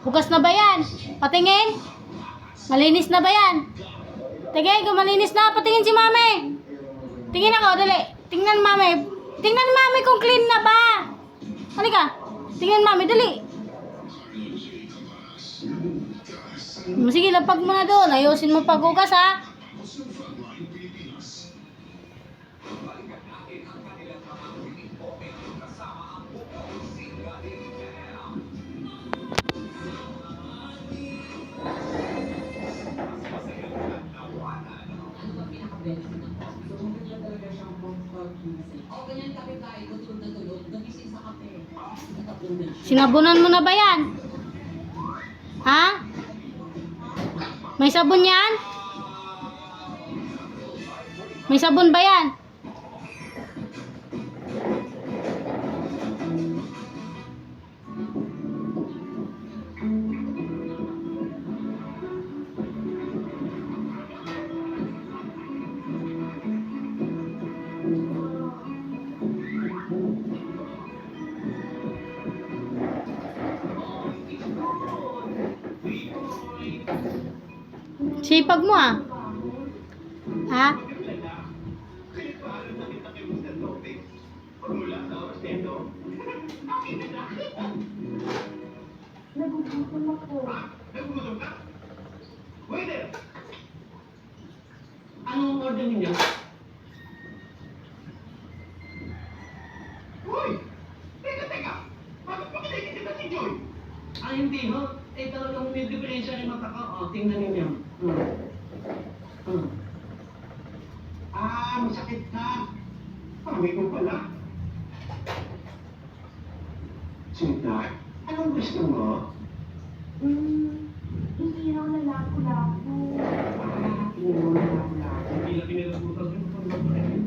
Hugas na ba yan? Patingin? Malinis na ba yan? Tingin, kung malinis na, patingin si mami. Tingin ako, dali. Tingnan mami. Tingnan mami kung clean na ba. Halika. Tingnan mami, dali. Sige, lapag mo na doon. Ayusin mo paghugas ha. Sinabunan mo na ba yan? Ha? May sabon yan? May sabon ba yan? Sipag mo ah. Ha? Waiter! Anong order ninyo? Uy! Teka, teka! Bakit pa kita si Joy? Ah, hindi ho. Eh, talagang diferensya rin mata ko. O, tingnan ninyo. Hmm. Hmm. Ah, masakit ka. Pangit mo pala. Sweetheart, anong gusto mo? Hmm, hindi raw lalako-lako. Ah, tingnan mo na ako lang. Hindi na pinagagutan yung pagmamahal.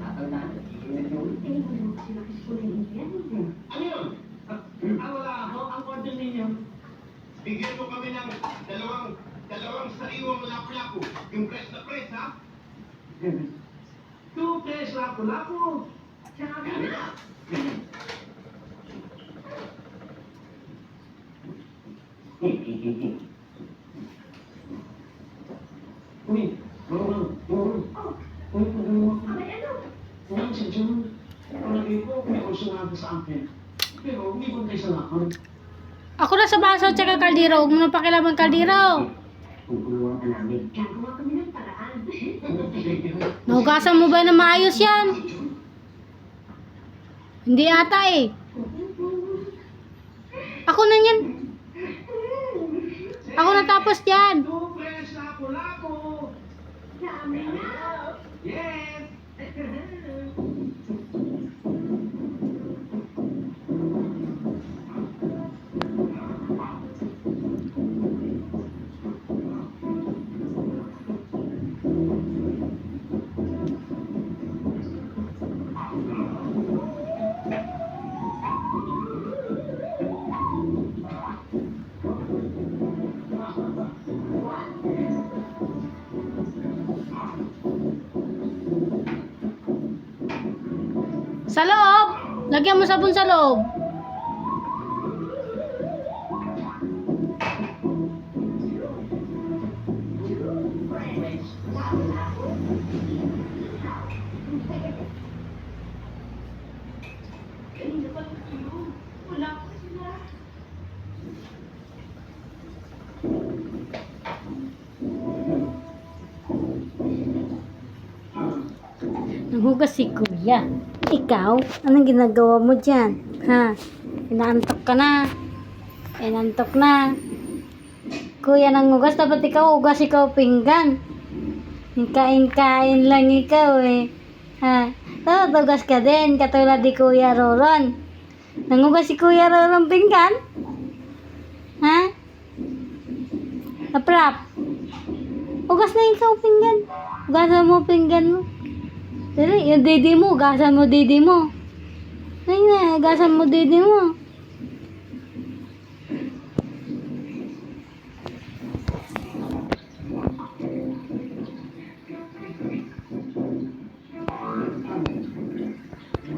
Tatandaan, hindi na yun. Eh, wala kasi nakisulit yan. Ano yun? Ah, ah, wala ako. Ang order ninyo. Bigyan mo kami ng dalawang dalawang sariwang lapu-lapu. Yung press na press, ha? Two press lapu-lapu. Tsaka Uy, bawang, bawang. Uy, ako. Abay, ano? Uy, si John. Palagi ko, may sumama sa akin. Pero, hindi ko kayo sa lakon. Ako na sa baso tsaka kaldero. Huwag mo na pakilaman kaldero. Nahugasan mo ba na maayos yan? Hindi ata eh. Ako na yan. Ako natapos yan. Two press lapu-lapu. Dami Sa loob. Lagyan mo sabon sa loob. Nanghugas si kuya. Ikaw, anong ginagawa mo dyan? Ha? Inaantok ka na. Inantok na. Kuya nanghugas, dapat ikaw hugas ikaw pinggan. Kain-kain lang ikaw eh. Ha? Dapat hugas ka din, katulad ni Kuya Roron. Nanghugas si Kuya Roron pinggan? Ha? Aprap. Hugas na ikaw pinggan. Hugasan mo pinggan mo. Dali, yung didi mo, gasan mo didi mo. Ayun na, gasan mo didi mo.